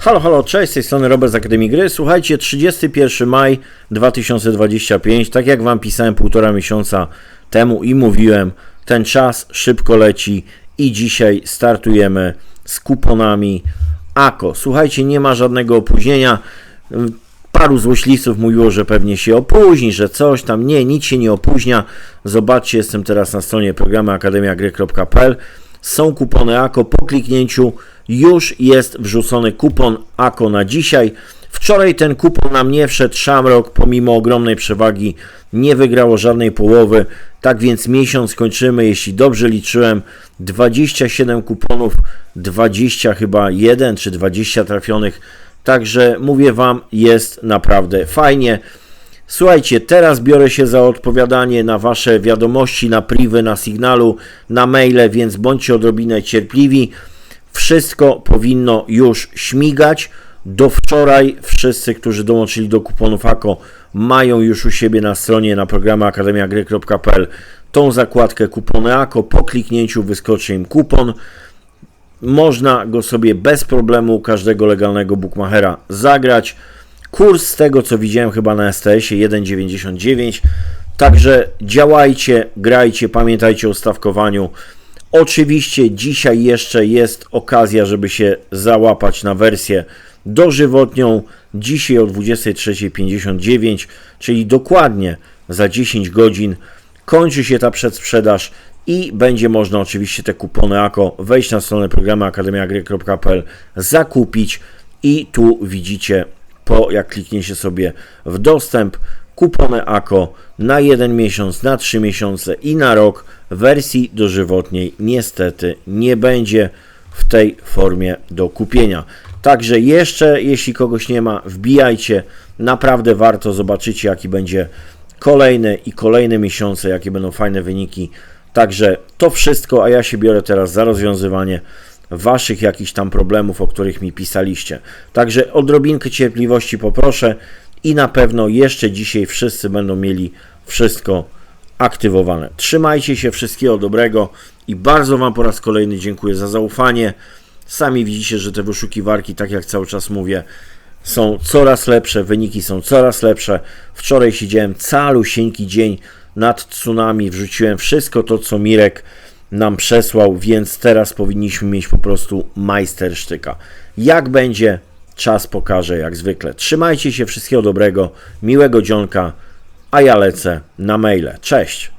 Halo, halo, cześć, z tej strony Robert z Akademii Gry. Słuchajcie, 31 maj 2025, tak jak Wam pisałem półtora miesiąca temu i mówiłem, ten czas szybko leci i dzisiaj startujemy z kuponami AKO. Słuchajcie, nie ma żadnego opóźnienia. Paru złośliwców mówiło, że pewnie się opóźni, że coś tam. Nie, nic się nie opóźnia. Zobaczcie, jestem teraz na stronie programy akademiagry.pl. Są kupony AKO. Po kliknięciu już jest wrzucony kupon AKO na dzisiaj. Wczoraj ten kupon nam nie wszedł. Shamrock, pomimo ogromnej przewagi, nie wygrało żadnej połowy. Tak więc miesiąc kończymy, jeśli dobrze liczyłem, 27 kuponów, 20 chyba 1 czy 20 trafionych. Także mówię Wam, jest naprawdę fajnie. Słuchajcie, teraz biorę się za odpowiadanie na Wasze wiadomości, na privy, na signalu, na maile, więc bądźcie odrobinę cierpliwi. Wszystko powinno już śmigać. Do wczoraj wszyscy, którzy dołączyli do kuponów AKO, mają już u siebie na stronie na programie akademiagry.pl tą zakładkę kupony AKO. Po kliknięciu wyskoczy im kupon. Można go sobie bez problemu każdego legalnego bookmachera zagrać. Kurs z tego co widziałem chyba na STS-ie 1,99. Także działajcie, grajcie, pamiętajcie o stawkowaniu. Oczywiście dzisiaj jeszcze jest okazja, żeby się załapać na wersję dożywotnią. Dzisiaj o 23.59, czyli dokładnie za 10 godzin kończy się ta przedsprzedaż i będzie można oczywiście te kupony AKO wejść na stronę programu akademiagry.pl, zakupić i tu widzicie po jak klikniecie sobie w dostęp kupony AKO na jeden miesiąc, na 3 miesiące i na rok wersji dożywotniej niestety nie będzie w tej formie do kupienia. Także jeszcze, jeśli kogoś nie ma, wbijajcie. Naprawdę warto, zobaczycie jaki będzie kolejne i kolejne miesiące, jakie będą fajne wyniki. Także to wszystko, a ja się biorę teraz za rozwiązywanie Waszych jakichś tam problemów, o których mi pisaliście. Także odrobinkę cierpliwości poproszę i na pewno jeszcze dzisiaj wszyscy będą mieli wszystko aktywowane. Trzymajcie się, wszystkiego dobrego i bardzo Wam po raz kolejny dziękuję za zaufanie. Sami widzicie, że te wyszukiwarki, tak jak cały czas mówię, są coraz lepsze, wyniki są coraz lepsze. Wczoraj siedziałem calusieńki dzień nad tsunami, wrzuciłem wszystko to, co Mirek nam przesłał, więc teraz powinniśmy mieć po prostu majstersztyka. Jak będzie, czas pokaże jak zwykle. Trzymajcie się, wszystkiego dobrego, miłego dzionka, a ja lecę na maile. Cześć!